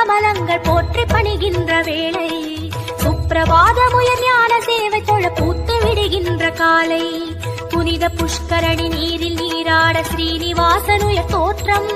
கமலங்கள் போற்றி பணிகின்ற வேளை. சுப்பிரபாதமுயர் ஞான சேவை தொழ பூத்து விடுகின்ற காலை. புனித புஷ்கரணி நீரில் நீராட ஸ்ரீனிவாசனுய தோற்றம்.